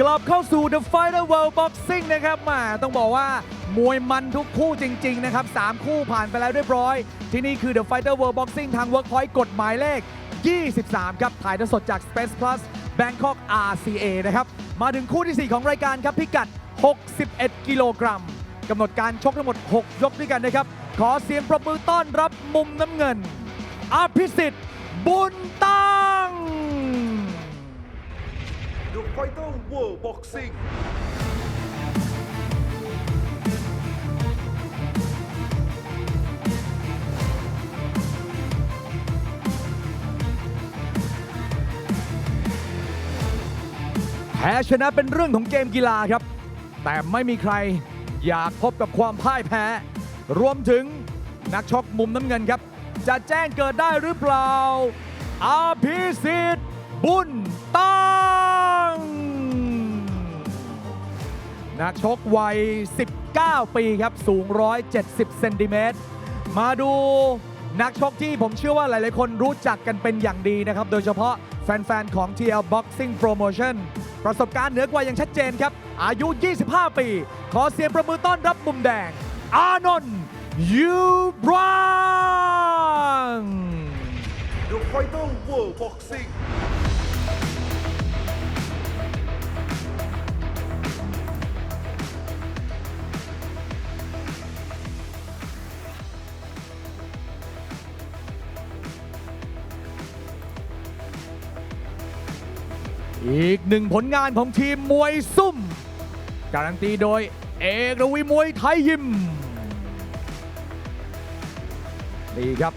กลับเข้าสู่ The Fighter World Boxing นะครับมาต้องบอกว่ามวยมันทุกคู่จริง ๆ นะครับ 3 คู่ผ่านไปแล้วเรียบร้อย ที่นี่คือ The Fighter World Boxing ทาง Workpoint กฎหมายเลข 23 ครับ ถ่ายทอดสดจาก Space Plus Bangkok RCA นะครับ มาถึงคู่ทีสี่4 ของรายการครับพิกัด 61 กิโลกรัมกำหนดการชกทั้งหมด 6 ยกด้วยกันนะครับ ขอเสียงปรบมือต้อนรับมุมน้ำเงิน อภิสิทธิ์ บุญตัง The Fighter World Boxing แพ้ชนะเป็นเรื่องของเกมกีฬาครับ แต่ไม่มีใครอยากพบกับความพ่ายแพ้ รวมถึงนักชกมุมน้ำเงินครับ จะแจ้งเกิดได้หรือเปล่า อาภิสิทธิ์บุญตัง นักชกวัย 19 ปีครับ สูง 170 เซนติเมตร มาดูนักชกที่ผมเชื่อว่าหลาย ๆ คนรู้จักกันเป็นอย่างดีนะครับ โดยเฉพาะแฟน ๆ ของ TL Boxing Promotion ประสบการณ์เหนือกว่าอย่างชัดเจนครับ อายุ 25 ปี ขอเสียงประมือต้อนรับมุมแดง อานนท์ยูบรัง The Fighter World Boxing อีกหนึ่งผลงานของทีมมวยซุ่ม การันตีโดยเอกรวีมวยไทยยิมนี่ครับ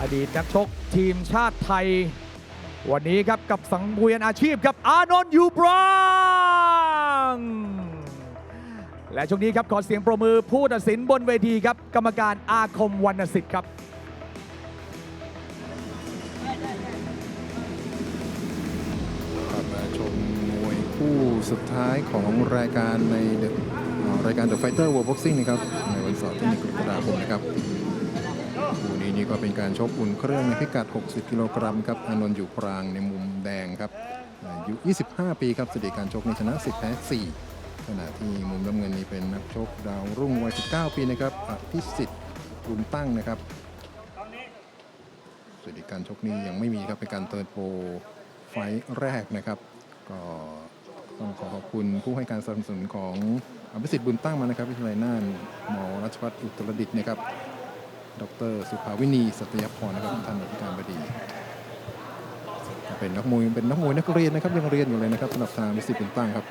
อดีตนักชกทีมชาติไทย วันนี้ครับกับสังเวียนอาชีพครับอานนท์ยูบรังและช่วงนี้ครับขอเสียงปรบมือผู้ตัดสินบนเวทีครับ กรรมการอาคมวรรณสิทธิ์ครับ สุดท้ายของรายการในรายการ The Fighter World Boxing นะครับในวันเสาร์ที่1กรกฎาคมนะครับคู่นี้นี่ก็เป็นการชกอุ่นเครื่องในพิกัด 60 กิโลกรัมครับอานนท์อยู่ปรางในมุมแดงครับอายุ 25 ปีครับสถิติการชกในชนะ 10 แพ้ 4 ขณะที่มุมน้ำเงินนี่เป็นนักชกดาวรุ่งวัย 19 ปีนะครับอภิสิทธิ์บุญตั้งนะครับสถิติการชกนี้ยังไม่มีครับเป็นการเติร์นโปรไฟท์แรกนะครับ ก็ ต้องขอขอบคุณผู้ให้การสนับสนุนของอภิสิทธิ์บุญตั้งมานะครับวิทยาลัยน่านหมอรัชวัฒน์อุตรดิตถ์นะครับ ดร สุภาวินีสัตยพรนะครับท่านอธิการบดี เป็นนักมวยเป็นนักมวยนักเรียนนะครับยังเรียนอยู่เลยนะครับสำหรับทางอภิสิทธิ์บุญตั้งครับ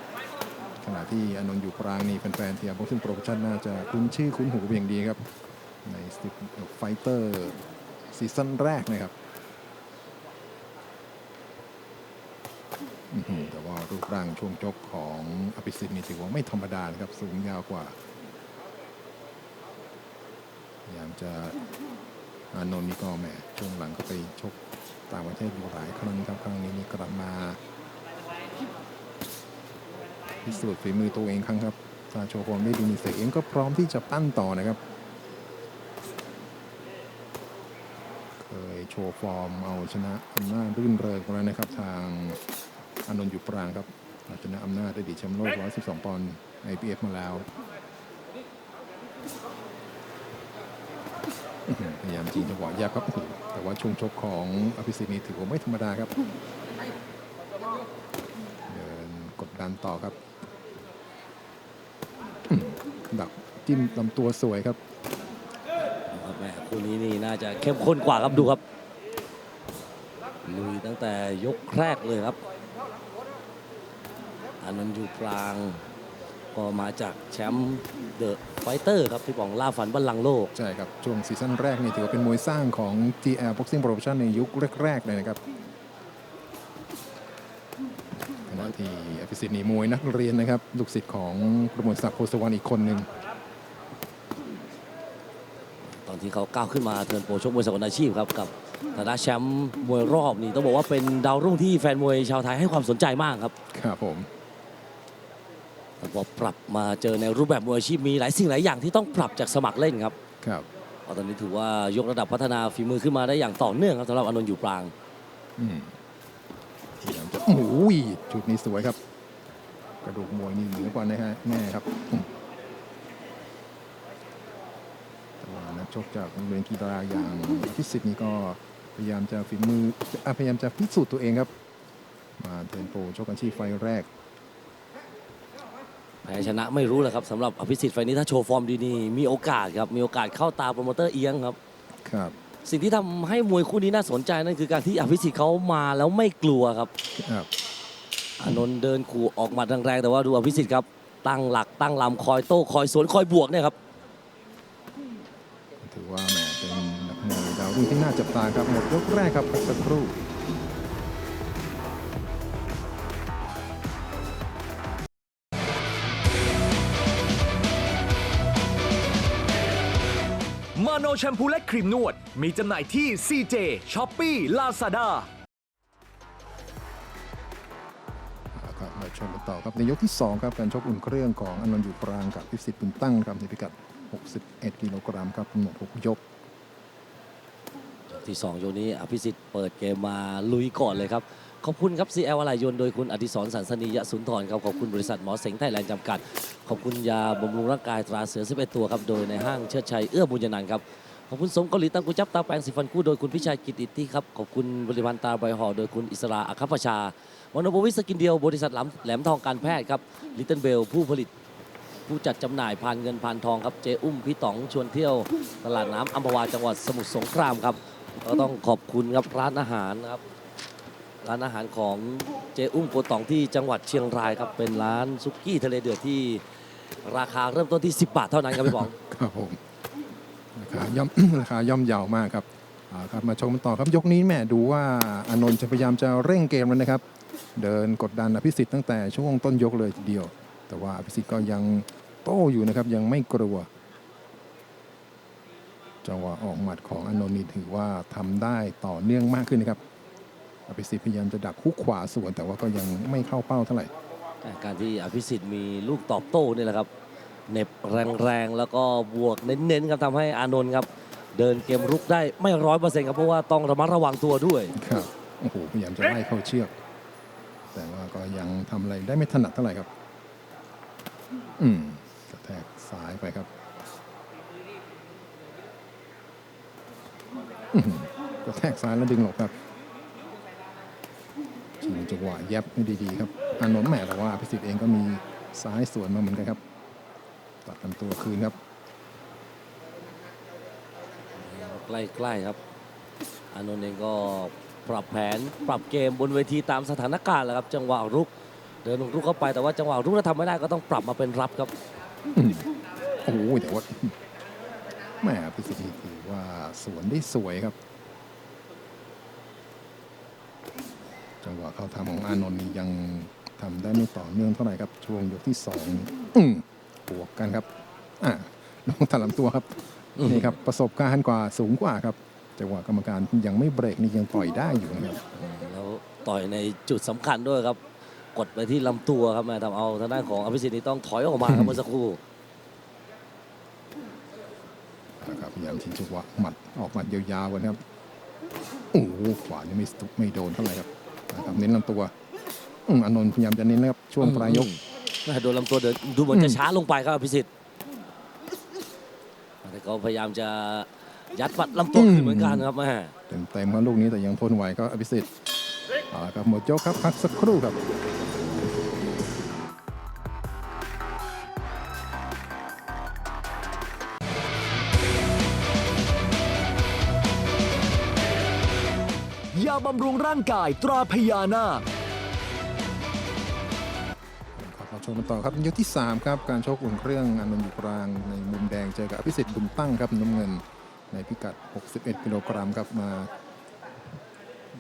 ขณะที่อานนท์อยู่ปรางนี่แฟนๆที่อาบ็อกซิ่งโปรโมชั่นน่าจะคุ้นชื่อคุ้นหูเป็นอย่างดีครับในสติไฟเตอร์ซีซั่นแรกนะครับ รูปร่างช่วงจกของอภิสิทธิ์นี่ถือว่าไม่ธรรมดานะครับ สูงยาวกว่าพยายามจะอานนท์นี่ก็แหมช่วงหลังก็ไปชกต่างประเทศอยู่หลายครั้งครับครั้งนี้นี่กลับมาพิสูจน์ฝีมือตัวเองครั้งครับถ้าโชว์ฟอร์มได้ดีนี่เสกเองก็พร้อมที่จะปั้นต่อนะครับ เคยโชว์ฟอร์มเอาชนะอำนาจรื่นเริงมาแล้วนะครับทาง อานนท์อยู่ปรางครับเอาชนะอำนาจอดีตแชมป์โลก 112 ปอนด์ IPF มาแล้วพยายามจีงจังหวะแยบครับ แต่ว่าช่วงชกของอภิสิทธิ์นี่ถือว่าไม่ธรรมดาครับเดินกดดันต่อครับ ดักจิ้มลำตัวสวยครับครับแม่คู่นี้นี่น่าจะเข้มข้นกว่าครับดูครับลุยตั้งแต่ยกแรกเลยครับ อานนท์อยู่ปราง ก็มาจากแชมป์เดอะไฟเตอร์ครับพี่ป๋องล่าฝันบัลลังก์โลก ใช่ครับ ช่วงซีซั่นแรกนี่ถือว่าเป็นมวยสร้างของ GL Boxing Promotion ในยุคแรก ๆ เลยนะครับขณะที่อภิสิทธิ์นี่มวยนักเรียนนะครับ ลูกศิษย์ของประมวลศักดิ์โพสวรรณอีกคนหนึ่งตอนที่เขาก้าวขึ้นมาเทิร์นโปรชกมวยสากลอาชีพครับกับฐานะแชมป์มวยรอบนี่ต้องบอกว่าเป็นดาวรุ่งที่แฟนมวยชาวไทยให้ความสนใจมากครับ ครับผม แต่พอปรับมาเจอในรูปแบบมวยอาชีพมีหลายสิ่งหลายอย่างที่ต้องปรับจากสมัครเล่นครับครับเพราะตอนนี้ถือว่ายกระดับพัฒนาฝีมือขึ้นมาได้อย่างต่อเนื่องครับสำหรับอานนท์อยู่ปรางอืมพยายามจะโอ้โหจุดนี้สวยครับ กระดูกมวยนี่เหนือกว่านะฮะแน่ครับอืมแต่ว่านักชกจากโรงเรียนกีฬาอย่างพิสิทธิ์นี่ก็พยายามจะฝีมืออะพยายามจะพิสูจน์ตัวเองครับ มาเทิร์นโปรชกอาชีพไฟล์แรกแพ้ชนะไม่รู้แหละครับสำหรับอภิสิทธิ์ไฟล์นี้ถ้าโชว์ฟอร์มดีนี่มีโอกาสครับมีโอกาสเข้าตาโปรโมเตอร์เอียงครับครับ สิ่งที่ทำให้มวยคู่นี้น่าสนใจนั่นคือการที่อภิสิทธิ์เขามาแล้วไม่กลัวครับครับ อานนท์เดินขู่ออกหมัดแรงๆแต่ว่าดูอภิสิทธิ์ครับตั้งหลักตั้งลำคอยโต้คอยสวนคอยบวกเนี่ยครับ ถือว่าแหมเป็นนักมวยดาวรุ่งที่น่าจับตาครับหมดยกแรกครับพักสักครู่ แชมพูและครีมนวด มีจำหน่ายที่ CJ, Shopee, Lazada เอาครับมาชมกันต่อครับในยกที่ 2 ครับการชกอุ่นเครื่องของอนันต์อยู่ปรางกับพิสิทธิ์บุญตั้งครับในพิกัด 61 กิโลกรัมครับกำหนด 6 ยก ที่2โยกนี้อภิสิทธิ์เปิดเกมมาลุยก่อนเลยครับ ขอบคุณครับ CL อะไหล่ยนต์โดยคุณอดิศรสันสนียะสุนทรครับขอบคุณบริษัทหมอเสงไทยแลนด์จำกัด ขอบคุณยาบำรุงร่างกายตราเสือ11ตัวครับโดยในห้างเชิดชัยเอื้อบุญยนันท์ครับขอบคุณสมเกาหลีตังกุจับตาแปลงสีฟันคู่โดยคุณพิชัยกิตติที่ครับขอบคุณบริพันธ์ตาใบห่อโดยคุณอิสราอัครประชามโนโบวิสกินเดียวบริษัทแหลมแหลมทองการแพทย์ครับลิตเติ้ลเบลผู้ผลิตผู้จัดจำหน่ายพานเงินพานทองครับเจอุ้มพี่ต๋องชวนเที่ยวตลาดน้ำอัมพวาจังหวัดสมุทรสงครามครับก็ต้องขอบคุณครับร้านอาหารนะครับ ร้านอาหารของเจอุ้มโปตองที่จังหวัดเชียงรายครับเป็นร้านซุกี้ทะเลเดือดที่ราคาเริ่มต้นที่ 10 บาทเท่านั้นครับพี่บอง ครับผมราคาย่อม ราคาย่อมเยาวมากครับเอาครับมาชมกันต่อครับยกนี้แหม่ดูว่าอานนท์จะพยายามจะเร่งเกมแล้วนะครับ เดินกดดันอภิสิทธิ์ตั้งแต่ช่วงต้นยกเลยทีเดียว แต่ว่าอภิสิทธิ์ก็ยังโต้อยู่นะครับยังไม่กลัวจังหวะออกหมัดของอานนท์นี่ถือว่าทำได้ต่อเนื่องมากขึ้นนะครับ อภิสิทธิ์พยายามจะดักคุกขวาสวนแต่ว่าก็ยังไม่เข้าเป้าเท่าไหร่ การที่อภิสิทธิ์มีลูกตอบโต้นี่แหละครับเหน็บแรงๆ แล้วก็บวกเน้นๆครับทำให้อานนท์ครับ เดินเกมรุกได้ไม่ร้อยเปอร์เซ็นต์ครับเพราะว่าต้องระมัดระวังตัวด้วยครับโอ้โหพยายามจะไล่เข้าเชือก แต่ว่าก็ยังทำอะไรได้ไม่ถนัดเท่าไหร่ครับ อืมกระแทกซ้ายไปครับอื้อหือกระแทกซ้ายแล้วดึงหลบครับชิง จังหวะแยบให้ดีๆครับอานนท์แหม่แต่ว่าพิสิทธิ์เองก็มีซ้ายสวนมาเหมือนกันครับตัดลำตัวคืนครับใกล้ๆครับอานนท์เองก็ปรับแผนปรับเกมบนเวทีตามสถานการณ์แหละครับ จังหวะรุกเดินรุกเข้าไปแต่ว่าจังหวะรุกถ้าทำไม่ได้ก็ต้องปรับมาเป็นรับครับอืมโอ้โหแต่ว่าแหม่พิสิทธิ์นี่ถือว่าสวนได้สวยครับ จังหวะเข้าทำของอานนท์นี่ยังทำได้ไม่ต่อเนื่องเท่าไหร่ครับช่วงยกที่สองอืมบวกกันครับอ่าลงถลำตัวครับอืมนี่ครับประสบการณ์กว่าสูงกว่าครับจังหวะกรรมการยังไม่เบรกนี่ยังปล่อยได้อยู่นะครับแล้วต่อยในจุดสำคัญด้วยครับ กดไปที่ลำตัวครับแม่ทำเอาทางด้านของอภิสิทธิ์นี่ต้องถอยออกมาครับเมื่อสักครู่นะครับพยายามทิ้งจังหวะหมัดออกหมัดยาวๆกันครับโอ้โหขวานี่ไม่สุไม่โดนเท่าไหร่ครับ นะครับเน้นลำตัวอืมอานนท์พยายามจะเน้นนะครับช่วงปลายยกน่าโดนลำตัวเดินดูเหมือนจะอืมช้าลงไปครับอภิสิทธิ์แต่ก็พยายามจะยัดปัดลำตัวขึ้นเหมือนกันครับแม่เต็มเต็มครับลูกนี้แต่ยังทนไหวก็อภิสิทธิ์เอาละครับหมดยกครับพักสักครู่ครับ บำรุงร่างกายตราพญานาค ครับเราชมกันต่อครับยกที่ 3 ครับ การชกอุ่นเครื่องอานนท์อยู่กลางในมุมแดงเจอกับอภิสิทธิ์บุญตั้งครับน้ำเงินในพิกัด 61 กิโลกรัมครับมา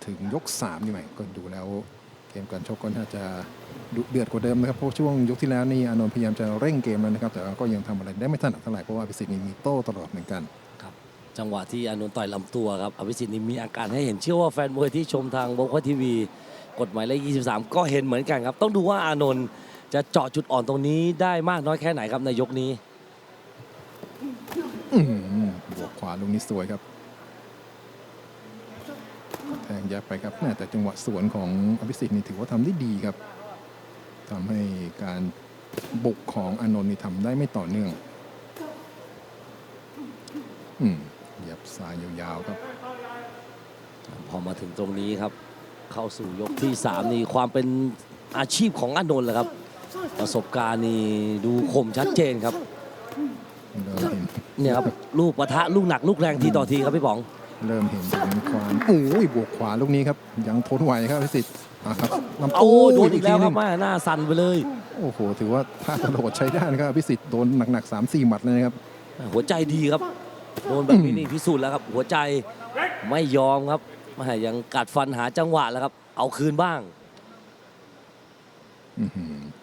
ถึงยก3นี่ไหมก็ดูแล้ว เกมการชกก็น่าจะดุเดือดกว่าเดิมนะครับเพราะช่วงยกที่แล้วนี่อานนท์พยายามจะเร่งเกมแล้วนะครับ แต่ว่าก็ยังทำอะไรได้ไม่ถนัดเท่าไหร่เพราะว่าอภิสิทธิ์นี่มีโต้ตลอดเหมือนกัน จังหวะที่อานนท์ต่อยลำตัวครับอภิสิทธิ์นี่มีอาการให้เห็นเชื่อว่าแฟนมวยที่ชมทางบงคทีวี กฎหมายเลข 23 ก็เห็นเหมือนกันครับ ต้องดูว่าอานนท์จะเจาะจุดอ่อนตรงนี้ได้มากน้อยแค่ไหนครับในยกนี้บวกขวาลูกนี้สวยครับแทงยับไปครับแม่แต่จังหวะสวนของอภิสิทธิ์นี่ถือว่าทำได้ดีครับทำให้การบุกของอานนท์นี่ทำได้ไม่ต่อเนื่อง อืม เหยียบซ้ายยาวๆครับ พอมาถึงตรงนี้ครับ เข้าสู่ยกที่ 3 นี่ความเป็นอาชีพของอานนท์แหละครับ ประสบการณ์นี่ดูคมชัดเจนครับเริ่มเห็นเนี่ยครับลูกปะทะลูกหนักลูกแรงทีต่อทีครับพี่ป๋อง เริ่มเห็นถึงความโอ้ยบวกขวาลูกนี้ครับ ยังทนไหวครับพิสิทธิ์อะครับลำโอ้โอ้โดนอีกแล้วครับทีหนึ่งแม่หน้าสั่นไปเลย โอ้โห ถือว่าท่ากระโดดใช้ได้นะครับพิสิทธิ์โดนหนักๆ3 4หมัดเลยนะครับ หัวใจดีครับ โดนแบบนี้นี่พิสูจน์แล้วครับ หัวใจไม่ยอมครับแม่ยังกัดฟันหาจังหวะแล้วครับ เอาคืนบ้าง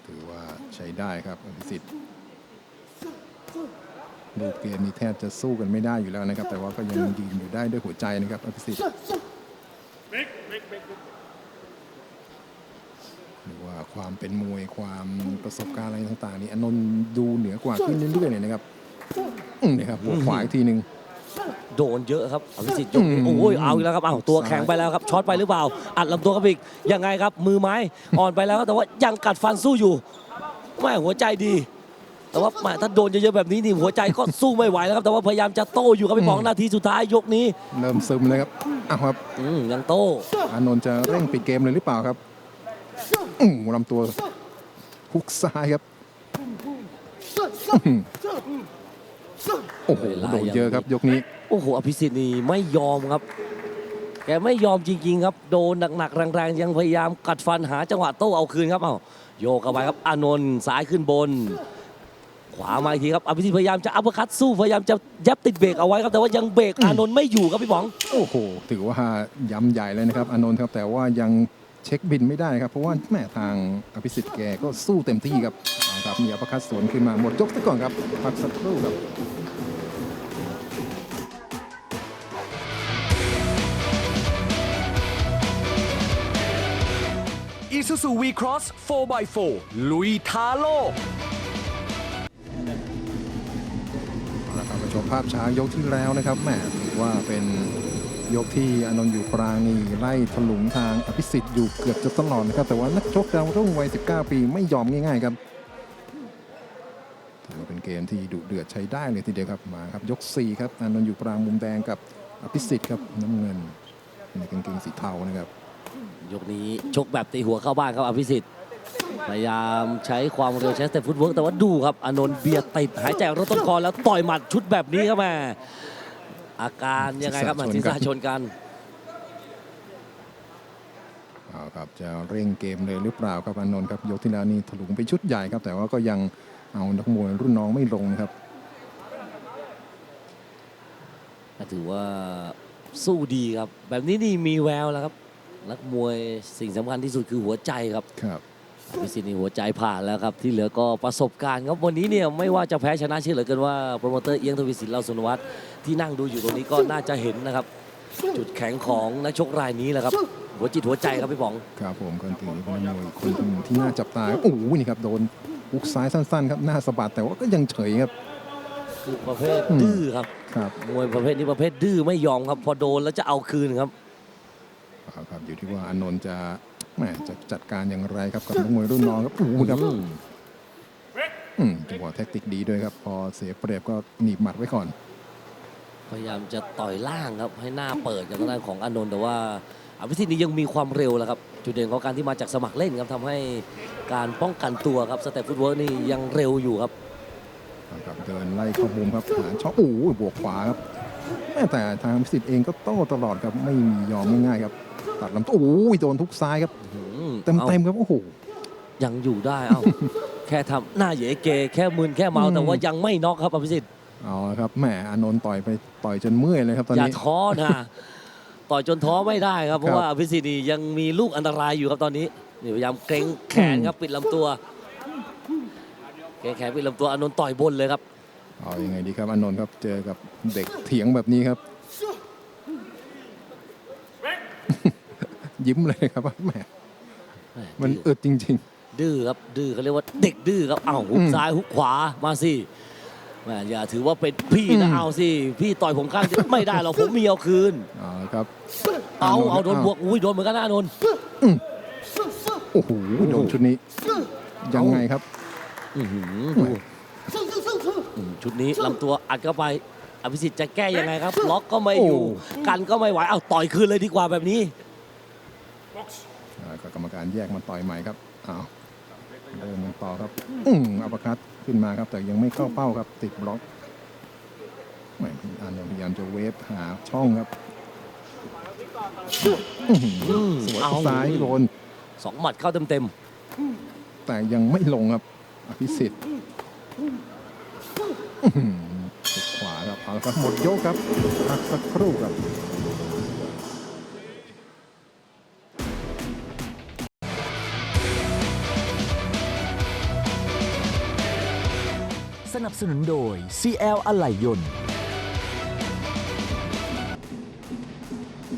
ถือว่าใช้ได้ครับพิสิทธิ์ลูเกมนี้แทบจะสู้กันไม่ได้อยู่แล้วนะครับ แต่ว่าก็ยังยืนอยู่ได้ด้วยหัวใจนะครับอภิสิทธิ์หรือว่าความเป็นมวยความประสบการณ์อะไรต่าง ๆ นี่อนนท์ดูเหนือกว่าขึ้นเรื่อยๆเลยนะครับ นี่ครับหัวขวาอีกทีหนึ่ง โดนเยอะครับอภิสิทธิ์ยกนี้อืมโอ้ยเอาอีกแล้วครับอ้าวตัวแข็งไปแล้วครับช็อตไปหรือเปล่า อัดลำตัวกับอีกยังไงครับ มือไม้ อ่อนไปแล้วครับแต่ว่ายังกัดฟันสู้อยู่แม่หัวใจดี แต่ว่าแม่ถ้าโดนเยอะๆแบบนี้นี่หัวใจก็สู้ไม่ไหวแล้วครับแต่ว่าพยายามจะโต้อยู่ครับพี่ป๋องนาทีสุดท้ายยกนี้เริ่มซึมเลยครับอ้าวครับอืมยังโต้อานนท์จะเร่งปิดเกมเลยหรือเปล่าครับอู้หูลำตัวฮุกซ้ายครับอื้อหือ โอ้โหโดนเยอะครับยกนี้ โอ้โหอภิสิทธิ์นี่ไม่ยอมครับ แกไม่ยอมจริง ๆ ครับ โดนหนักๆแรงๆ ยังพยายามกัดฟันหาจังหวะโต้เอาคืนครับเอ้าโยกเข้าไปครับอานนท์ซ้ายขึ้นบน ขวามาอีกทีครับอภิสิทธิ์พยายามจะอัปเปอร์คัตสู้พยายามจะยับติดเบรกเอาไว้ครับแต่ว่ายังเบรกอานนท์ไม่อยู่ครับพี่ป๋อง โอ้โห ถือว่าย้ำใหญ่เลยนะครับอานนท์ครับแต่ว่ายังเช็คบินไม่ได้ครับ เพราะว่าแม่ทางอภิสิทธิ์แกก็สู้เต็มที่ครับเอาครับมีอัปเปอร์คัตสวนขึ้นมาหมดยกซะก่อนครับพักสักครู่ครับ Isuzu V-Cross 4x4 ลุยท้าโลกเอาละครับมาชมภาพช้ายกที่แล้วนะครับแหมถือว่าเป็นยกที่อานนท์อยู่ปรางนี่ไล่ถลุงทางอภิสิทธิ์อยู่เกือบจะตลอดนะครับ แต่ว่านักชกดาวรุ่งวัย 19 ปีไม่ยอมง่ายๆครับถือว่าเป็นเกมที่ดุเดือดใช้ได้เลยทีเดียวครับมาครับยก 4 ครับอานนท์อยู่ปรางมุมแดงกับอภิสิทธิ์ครับน้ำเงินในกางเกงสีเทานะครับ ยกนี้ชกแบบตีหัวเข้าบ้านครับอภิสิทธิ์พยายามใช้ความเร็วใช้สเต็ปฟุตเวิร์กแต่ว่าดูครับอานนท์เบียดติดหายใจรถต้นคอแล้วต่อยหมัดชุดแบบนี้ครับแม่อาการยังไงครับมาศีศีรรษะษะชชนนกักันนเอาครับจะเร่งเกมเลยหรือเปล่าครับอานนท์ครับยกที่แล้วนี่ถลุงไปชุดใหญ่ครับ แต่ว่าก็ยังเอานักมวยรุ่นน้องไม่ลงนะครับถือว่าสู้ดีครับ แบบนี้นี่มีแววแล้วครับ นักมวยสิ่งสำคัญที่สุดคือหัวใจครับครับพิสิทธิ์นี่หัวใจผ่านแล้วครับ ที่เหลือก็ประสบการณ์ครับวันนี้เนี่ยไม่ว่าจะแพ้ชนะเชื่อเหลือเกินว่าโปรโมเตอร์เอียงทวีสินเราสุนวัฒน์ที่นั่งดูอยู่ตรงนี้ก็น่าจะเห็นนะครับ จุดแข็งของนักชกรายนี้แหละครับ หัวจิตหัวใจครับพี่ป๋อง ครับผมก็ถือเป็นนักมวยคนหนึ่งที่น่าจับตาโอ้โหนี่ครับโดนบุกซ้ายสั้นๆครับหน้าสะบัดแต่ว่าก็ยังเฉยครับ คือประเภทอืมดื้อครับครับ มวยประเภทนี้ประเภทดื้อไม่ยอมครับ พอโดนแล้วจะเอาคืนครับ เอาครับอยู่ที่ว่าอานนท์จะแหมจะจัดการอย่างไรครับกับนักมวยรุ่นน้องครับโอ้โหครับอืมอืมจังหวะแท็กติกดีด้วยครับ พอเสียเปรียบก็หนีบหมัดไว้ก่อน พยายามจะต่อยล่างครับให้หน้าเปิดกับทางด้านของอานนท์แต่ว่าอภิสิทธิ์นี้ยังมีความเร็วแหละครับ จุดเด่นของการที่มาจากสมัครเล่นครับทำให้การป้องกันตัวครับสเต็ปฟุตเวิร์กนี่ยังเร็วอยู่ครับเอาครับเดินไล่เข้ามุมครับหาช่องโอ้โหบวกขวาครับ แม่แต่ทางพิสิทธิ์เองก็โต้ตลอดครับไม่มียอมง่ายๆครับตัดลำตัวโอ้โหโดนทุกซ้ายครับอืมเต็มอาเต็มๆครับโอ้โหยังอยู่ได้เอ้าแค่ทำหน้าเหยเก แค่มึนแค่เมาอืมแต่ว่ายังไม่น็อกครับอภิสิทธิ์เอาละครับแหมอานนท์ต่อยไปต่อยจนเมื่อยเลยครับตอนอย่านี้ท้อนะต่อยจนท้อไม่ได้ครับเพครัราะบว่าอภิสิทธิ์นี่ยังมีลูกอันตรายอยู่ครับตอนนี้นี่พยายามเกรงแขนครับปิดลำตัวเกรงแขนปิดลำตัวอานนท์ต่อยบนเลยครับ เอายังไงดีครับอานนท์ครับเจอกับเด็กเถียงแบบนี้ครับ ยิ้มเลยครับว่าแหมมันอึดจริงดื้อครับดื้อเขาเรียกว่าเด็กดื้อครับเอ้าหุอืกมซ้ายหุกขวามาสิแหมอย่าถือว่าเป็นพี่นะอืมเอาสิพี่ต่อยผมข้างเดียวไม่ได้หรอกผมมีเอาคืนๆเอาละครับเอานนท์เอาโดนครับบวกอุ้ยโดนเหมือนกันนะอานนท์โอ้โหโดนชุดนี้ยังไงครับอื้อหือดูอืม ชุดนี้ลำตัวอัดเข้าไปอภิสิทธิ์จะแก้ยังไงครับ ล็อกก็ไม่อยู่โอ้กันก็ไม่ไหวเอาต่อยคืนเลยดีกว่าแบบนี้อ่าก็กรรมการแยกมาต่อยใหม่ครับอ้าวเริ่มกันต่อครับอืมอัปเปอร์คัตขึ้นมาครับ แต่ยังไม่เข้าเป้าครับ ติดบล็อกแหม่พี่อันพยายามจะเวฟหาช่องครับอื้อหืออืมสวนเอาซ้ายโดนสองหมัดเข้าเต็มแต่ยังไม่ลงครับ อภิสิทธิ์อื้อหือติด ขวาครับเอาละครับหมดยกครับพักสักครู่ครับสนับสนุนโดย CL อะไหล่ยนต์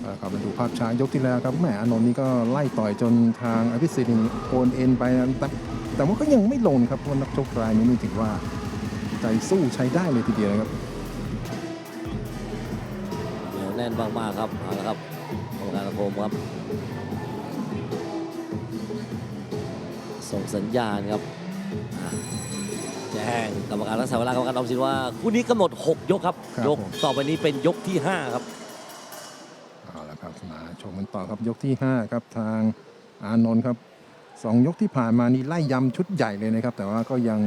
เอาละครับมาดูภาพช้ายกที่แล้วครับแหมอานนท์นี่ก็ไล่ต่อยจนทางอภิสิทธิ์นี่โอนเอ็นไปนะแต่แต่ว่าก็ยังไม่ลงครับเพราะนักชกรายนี้นี่ถือว่า ใจสู้ใช้ได้เลยทีเดียวนะครับๆเหนียวแน่นมากๆครับเอาละครับกรรมการตะโคมครับ ส่งสัญญาณครับอะแจ้งกรรมการรักษาเวลากรรมการออมสินว่าคู่นี้กำหนด 6 ยกครับครับยกผมต่อไปนี้เป็นยกที่ 5 ครับเอาละครับมาชมกันต่อครับยกที่ 5 ครับทางอานนท์ครับสองยกที่ผ่านมานี่ไล่ยำชุดใหญ่เลยนะครับ แต่ว่าก็ยัง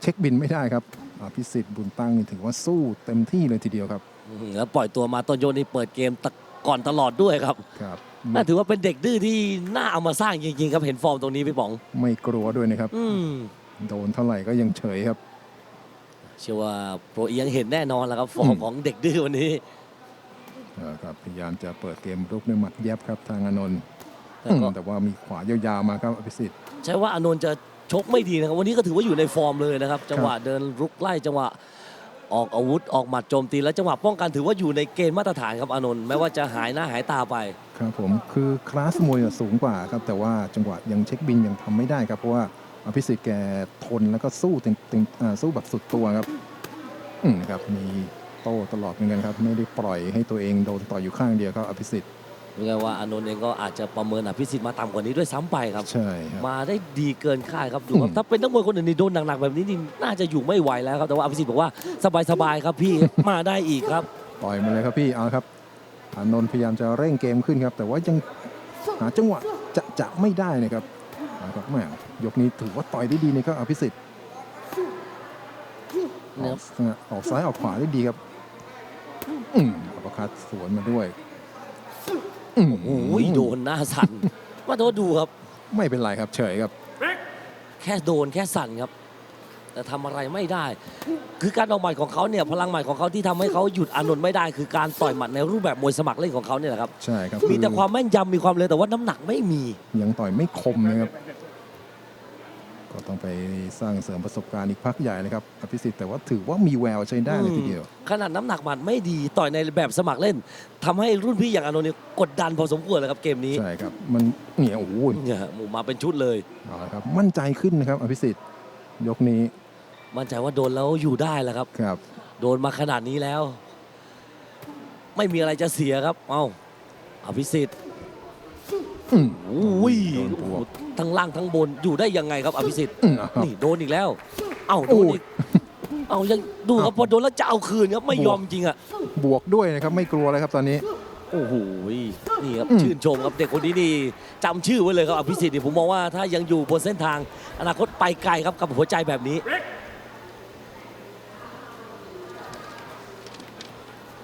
เช็คบินไม่ได้ครับอภิสิทธิ์บุญตั้งนี่ถือว่าสู้เต็มที่เลยทีเดียวครับอื้อหือแล้วปล่อยตัวมาต้นโยนนี่เปิดเกมตะก่อนตลอดด้วยครับครับน่าถือว่าเป็นเด็กดื้อที่น่าเอามาสร้างจริงๆครับเห็นฟอร์มตรงนี้พี่ป๋อง ไม่กลัวด้วยนะครับอืมโดนเท่าไหร่ก็ยังเฉยครับ เชื่อว่าโปรเอียงเห็นแน่นอนแล้วครับฟอร์มอืมของเด็กดื้อวันนี้เอาละครับพยายามจะเปิดเกมรุกด้วยหมัดแยบครับทางอานนท์แต่ก็แต่ว่ามีขวายาวๆมาครับอภิสิทธิ์ใช่ว่าอานนท์จะ ชกไม่ดีนะครับวันนี้ก็ถือว่าอยู่ในฟอร์มเลยนะครับ จังหวะเดินรุกไล่จังหวะออกอาวุธออกหมัดโจมตีและจังหวะป้องกันถือว่าอยู่ในเกณฑ์มาตรฐานครับอานนท์แม้ว่าจะหายหน้าหายตาไป ครับผมคือคลาสมวยสูงกว่าครับแต่ว่าจังหวะยังเช็คบินยังทำไม่ได้ครับ เพราะว่าอภิสิทธิ์แกทนแล้วก็สู้เต็มเต็มอ่าสู้แบบสุดตัวครับ อืมครับมีโต้ตลอดเหมือนกันครับ ไม่ได้ปล่อยให้ตัวเองโดนต่อยอยู่ข้างเดียวครับอภิสิทธิ์ เรียกว่าอานนท์เองก็อาจจะประเมินอภิสิทธิ์มาต่ำกว่านี้ด้วยซ้ำไปครับ ใช่ครับ มาได้ดีเกินคาดครับดูครับอืมถ้าเป็นนักมวยคนอื่นนี่โดนหนักๆแบบนี้นี่น่าจะอยู่ไม่ไหวแล้วครับแต่ว่าอภิสิทธิ์บอกว่าสบายๆครับพี่ มาได้อีกครับ ต่อยมาเลยครับพี่ เอาละครับอานนท์พยายามจะเร่งเกมขึ้นครับ แต่ว่ายังหาจังหวะจะจะไม่ได้นะครับเอาละครับแหมยกนี้ถือว่าต่อยได้ดีนะครับอภิสิทธิ์อเนี่อยกออกซ้ายออกขวาได้ดีครับอืมอัปเปอร์คัตสวนมาด้วย อืมโอ้ยโดนหน้าสั่นว่าโทษดูครับ ไม่เป็นไรครับเฉยครับ แค่โดนแค่สั่นครับ แต่ทำอะไรไม่ได้ คือการออกหมัดของเขาเนี่ยพลังหมัดของเขาที่ทำให้เขาหยุดอานนท์ไม่ได้ คือการต่อยหมัดในรูปแบบมวยสมัครเล่นของเขาเนี่ยแหละครับ ใช่ครับมีแต่ความแม่นยำมีความเร็วแต่ว่าน้ำหนักไม่มี ยังต่อยไม่คมนะครับ ก็ต้องไปสร้างเสริมประสบการณ์อีกพักใหญ่เลยครับอภิสิทธิ์แต่ว่าถือว่ามีแววใช้ได้เลยทีเดียว ขนาดน้ำหนักหมัดไม่ดีต่อยในแบบสมัครเล่นทำให้รุ่นพี่อย่างอานนท์เนี่ยกดดันพอสมควรเลยครับเกมนี้ใช่ครับมันเนี่ยโอ้โหเนี่ยหมูมาเป็นชุดเลยเอาละครับมั่นใจขึ้นนะครับ อภิสิทธิ์ยกนี้ มั่นใจว่าโดนแล้วอยู่ได้แล้วครับครับ โดนมาขนาดนี้แล้ว ไม่มีอะไรจะเสียครับ เอาอภิสิทธิ์ อืมอุ้ยโดนบวกทั้งล่างทั้งบนอยู่ได้ยังไงครับอภิสิทธิ์อืมเอาครับนี่โดนอีกแล้ว เอ้าโดนอีกเอายังดูครับพอโดนแล้วจะเอาคืนครับไม่ยอมจริงอะบวกด้วยนะครับไม่กลัวเลยครับตอนนี้ โอ้โหนี่ครับอืม ชื่นชมครับเด็กคนนี้นี่จำชื่อไว้เลยครับอภิสิทธิ์นี่ผมมองว่าถ้ายังอยู่บนเส้นทาง อนาคตไปไกลครับกับหัวใจแบบนี้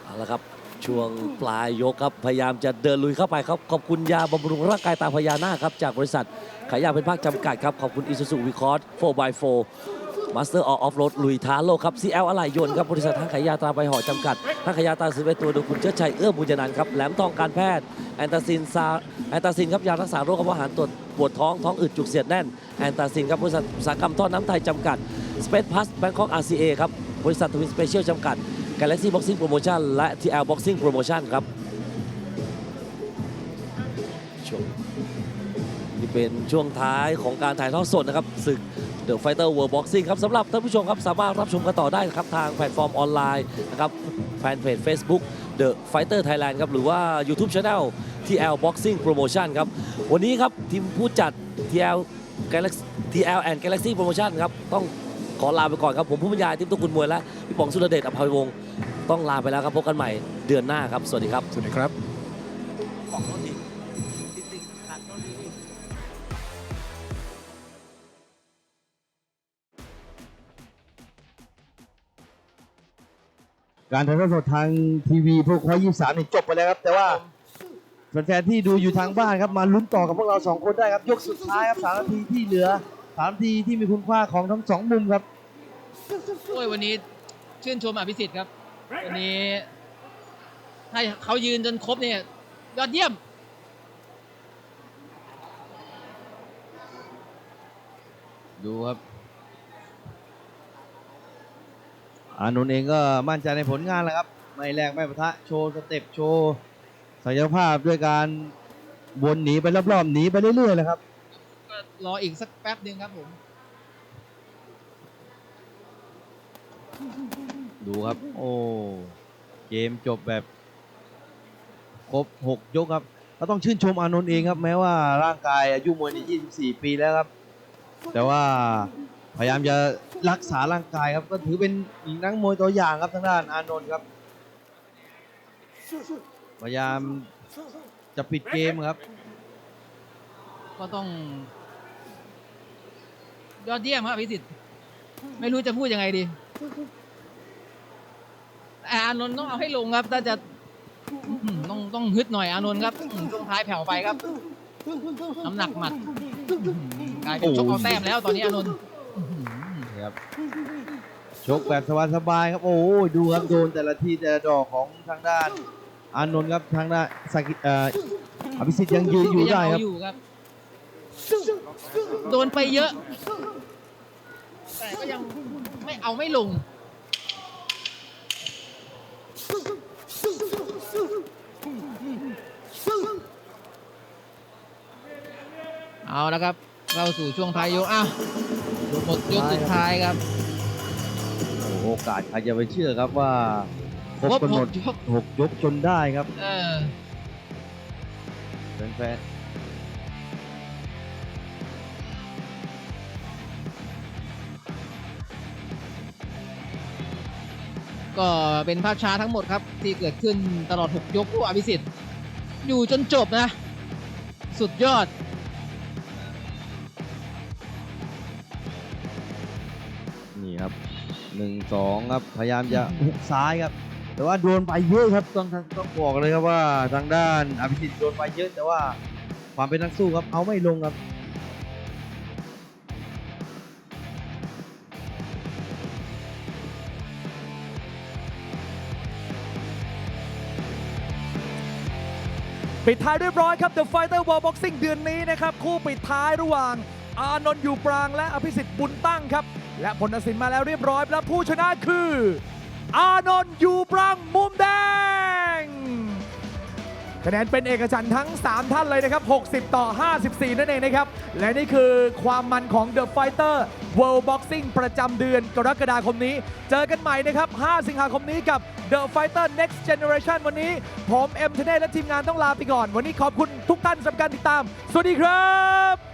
เอาละครับ ช่วงปลายยกครับพยายามจะเดินลุยเข้าไปครับขอบคุณยาบำรุงร่างกายตาพญานาคครับจากบริษัทขายยาเป็นภาคจำกัดครับขอบคุณอิซูซูวีคอร์ด 4x4 มาสเตอร์ออฟโรดลุยท้าโลกครับ CL อะไหล่ยนต์ครับบริษัททางขายยาตาใบห่อจำกัดทางขายยาตาซื้อไปตัวโดยคุณเชิดชัยเอื้อบุญญนันท์ครับแหลมทองการแพทย์แอนตาซินซาแอนตาซินครับยารักษาโรคกระเพาะอาหารตรวจปวดท้องท้องอืดจุกเสียดแน่นแอนตาซินครับบริษัทอุตสาหกรรมท่อน้ำไทยจำกัดสเปซพัสแบงคอก RCA ครับบริษัททวินสเปเชียลจำกัด Galaxy Boxing Promotion และ TL Boxing Promotion ครับช่วงนี่เป็นช่วงท้ายของการถ่ายทอดสดนะครับศึก The Fighter World Boxing ครับสำหรับท่านผู้ชมครับสามารถรับชมกันต่อได้ครับทางแพลตฟอร์มออนไลน์นะครับแฟนเพจ Facebook The Fighter Thailand ครับหรือว่า YouTube Channel TL Boxing Promotion ครับวันนี้ครับทีมผู้จัด TL Galaxy TL and Galaxy Promotion ครับต้อง ขอลาไปก่อนครับ ผมผู้บรรยายทีมตุกุลมวยและพี่ป๋องสุรเดชอภัยวงศ์ต้องลาไปแล้วครับพบกันใหม่เดือนหน้าครับ สวัสดีครับ สวัสดีครับการถ่ายทอดสดทางทีวีพวกควายยี่สามนี่จบไปแล้วครับ แต่ว่าแฟนๆที่ดูอยู่ทางบ้านครับ มาลุ้นต่อกับพวกเราสองคนได้ครับ ยกสุดท้ายครับสามนาทีที่เหลือสามนาทีที่มีคุณค่าของทั้งสองมุมครับ โอ้ยวันนี้ชื่นชมอภิสิทธิ์ครับ วันนี้ ให้เขายืนจนครบเนี่ย ยอดเยี่ยม ดูครับ อานนท์เองก็มั่นใจในผลงานแล้วครับ ไม่แลกไม่ปะทะโชว์สเต็ปโชว์ศักยภาพด้วยการวนหนีไปรอบๆหนีไปเรื่อยๆเลยครับก็ รออีกสักแป๊บหนึ่งครับผม ดูครับ โอ้ เกมจบแบบครบ 6 ยกครับก็ต้องชื่นชมอานนท์เองครับ แม้ว่าร่างกายอายุมวยใน 24 ปีแล้วครับ แต่ว่าพยายามจะรักษาร่างกายครับ ก็ถือเป็นอีกนักมวยตัวอย่างครับทางด้านอานนท์ครับ พยายามจะปิดเกมครับ ก็ต้อง ยอดเยี่ยมครับอภิสิทธิ์ไม่รู้จะพูดยังไงดีแต่อานนท์ต้องเอาให้ลงครับ ถ้าจะอืมต้องต้องฮึดหน่อยอานนท์ครับอืมช่วงท้ายแผ่วไปครับน้ำหนักหมัดอืมกลายเป็นชกเอาแต้มแล้วตอนนี้อานนท์ครับชกแบบสบายๆครับโอ้ยดูครับโดนแต่ละทีแต่ละดอกของทางด้าน อานนท์ครับทางด้านสกิเอ่ออภิสิทธิ์ยังยืนอยู่ได้ครับงเาอยู่ครับโดนไปเยอะ แต่ก็ยังไม่เอาไม่ลง เอาละครับ เราสู่ช่วงท้ายยกอ้าวหมดยกสุดท้ายครับ โอ้โหโอกาสใครจะไปเชื่อครับว่าครบครบกำหนดหกยกหกยกจนได้ครับ เออแฟน ก็เป็นภาพช้าทั้งหมดครับที่เกิดขึ้นตลอด 6 ยกผู้อภิสิทธิ์อยู่จนจบนะ สุดยอดๆนี่ครับหนึ่งสองครับพยายามจะหุกซ้ายครับ แต่ว่าโดนไปเยอะครับต้องต้องบอกเลยครับว่าทางด้านอภิสิทธิ์โดนไปเยอะแต่ว่าความเป็นนักสู้ครับเอาไม่ลงครับ ปิดท้ายเรียบร้อยครับ The Fighter World Boxing เดือนนี้นะครับ คู่ปิดท้ายระหว่าง อานนท์อยู่ปรางและอภิสิทธิ์บุญตั้งครับ และผลตัดสินมาแล้วเรียบร้อย และผู้ชนะคือ อานนท์อยู่ปรางมุมแดง คะแนนเป็นเอกฉันท์ทั้ง 3 ท่านเลยนะครับ 60 ต่อ 54 นั่นเองนะครับ และนี่คือความมันของ The Fighter World Boxing ประจำเดือนกรกฎาคมนี้ เจอกันใหม่นะครับ 5 สิงหาคมนี้กับ The Fighter Next Generation วันนี้ ผมเอ็มทเน่และทีมงานต้องลาไปก่อน วันนี้ขอบคุณทุกท่านสำหรับการติดตาม สวัสดีครับ